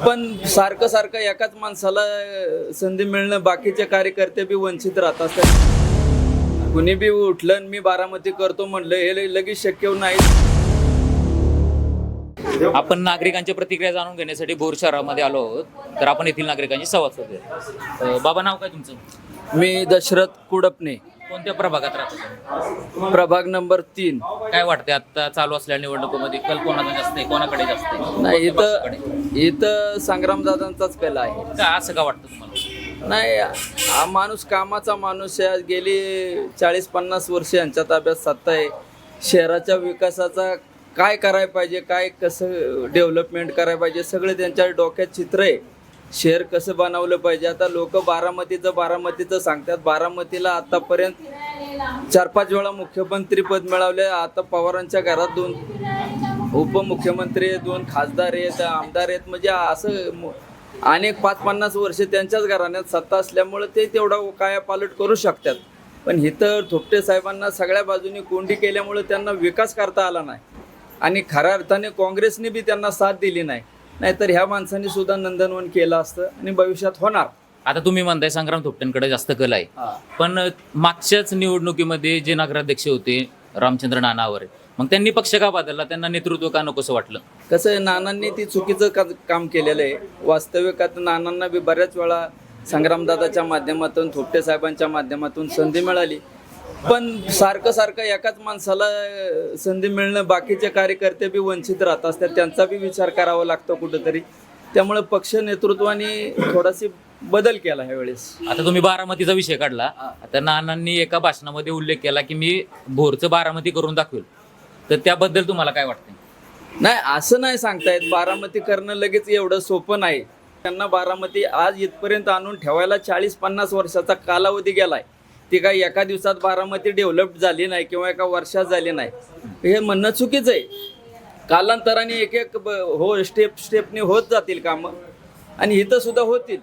पण सारखं सारखं एकाच माणसाला संधी मिळणं बाकीचे कार्यकर्ते बी वंचित राहत असतात. कुणी बी उठलं आणि मी बारामती करतो म्हणलं हे लगेच शक्य नाही. आपण नागरिकांच्या प्रतिक्रिया जाणून घेण्यासाठी भोर शहरामध्ये आलो आहोत. तर आपण येथील नागरिकांची संवाद साधूया बाबा नाव काय तुमचं? मी दशरथ कुडपणे. कोणत्या प्रभागात राहतो प्रभाग नंबर तीन. काय वाटते आता चालू असलेल्या निवडणुकीमध्ये कल कोणाचा जास्त आहे कोणाकडे जास्त आहे? नाही इथं. इथं संग्रामदादांचाच पेला आहे. का असं का वाटतं तुम्हाला? नाही हा माणूस कामाचा माणूस आहे. गेली चाळीस पन्नास वर्ष यांच्या ताब्यात सत्ता आहे. शहराच्या विकासाचा काय करायला पाहिजे काय कसं डेव्हलपमेंट करायला पाहिजे सगळे त्यांच्या डोक्यात चित्र आहे. शहर कसं बनवलं पाहिजे? आता लोक बारामतीचं बारामतीचं सांगतात. बारामतीला आतापर्यंत चार पाच वेळा मुख्यमंत्री पद मिळवले. आता पवारांच्या घरात दोन उपमुख्यमंत्री आहेत दोन खासदार आहेत आमदार आहेत. म्हणजे असं अनेक पाच पन्नास वर्ष त्यांच्याच घराण्यात सत्ता असल्यामुळे ते तेवढा काय पालट करू शकतात. पण इथं थोपटे साहेबांना सगळ्या बाजूनी कोंडी केल्यामुळे त्यांना विकास करता आला नाही. आणि खऱ्या अर्थाने काँग्रेसने बी त्यांना साथ दिली नाही. नाहीतर ह्या माणसांनी सुद्धा नंदनवन केलं असतं आणि भविष्यात होणार. आता तुम्ही म्हणताय संग्राम थोपटेंकडे जास्त कल आहे. पण मागच्याच निवडणुकीमध्ये जे नगराध्यक्ष होते रामचंद्र नानावरे मग त्यांनी पक्ष का बदलला? त्यांना नेतृत्व का नकोसं वाटलं? कसं आहे नानांनी ती चुकीचं का काम केलेलं आहे. वास्तविकात नानांना बी बऱ्याच वेळा संग्रामदादाच्या माध्यमातून थोपटे साहेबांच्या माध्यमातून संधी मिळाली. पण सारखं सारखं एकाच माणसाला संधी मिळणं बाकीचे कार्यकर्ते बी वंचित राहत असतात. त्यांचा बी विचार करावा लागतो कुठंतरी. त्यामुळे पक्ष नेतृत्वाने थोडाशी बदल केला ह्यावेळेस आता तुम्ही बारामतीचा विषय काढला. आता नानांनी एका भाषणामध्ये उल्लेख केला की मी भोरचं बारामती करून दाखवेल. तर त्याबद्दल तुम्हाला काय वाटतं नाही असं नाही सांगता येत. बारामती करणं लगेच एवढं सोपं नाही. त्यांना बारामती आज इथपर्यंत आणून ठेवायला चाळीस पन्नास वर्षाचा कालावधी गेलाय. ती काही एका दिवसात बारामती डेव्हलप झाली नाही किंवा एका वर्षात झाली नाही. हे म्हणणं चुकीचं आहे. कालांतराने एक एक हो स्टेप स्टेपने होत जातील कामं. आणि इथं सुद्धा होतील.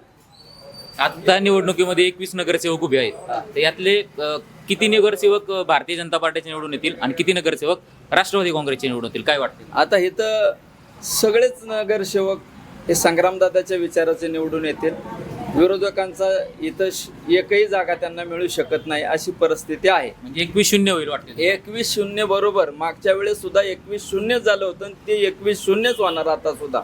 आता निवडणुकीमध्ये एकवीस नगरसेवक उभे आहेत. तर यातले अं, किती नगरसेवक अं, भारतीय जनता पार्टीचे निवडून येतील आणि किती नगरसेवक राष्ट्रवादी काँग्रेसचे निवडून येतील? काय वाटते? आता इथं सगळेच नगरसेवक हे संग्रामदादाच्या विचाराचे निवडून येतील. विरोधकांचा इथं एकही जागा त्यांना मिळू शकत नाही अशी परिस्थिती आहे. म्हणजे एकवीस शून्य होईल वाटते एकवीस शून्य बरोबर. मागच्या वेळेस सुद्धा एकवीस शून्य झालं होतं ते एकवीस शून्यच होणार आता सुद्धा.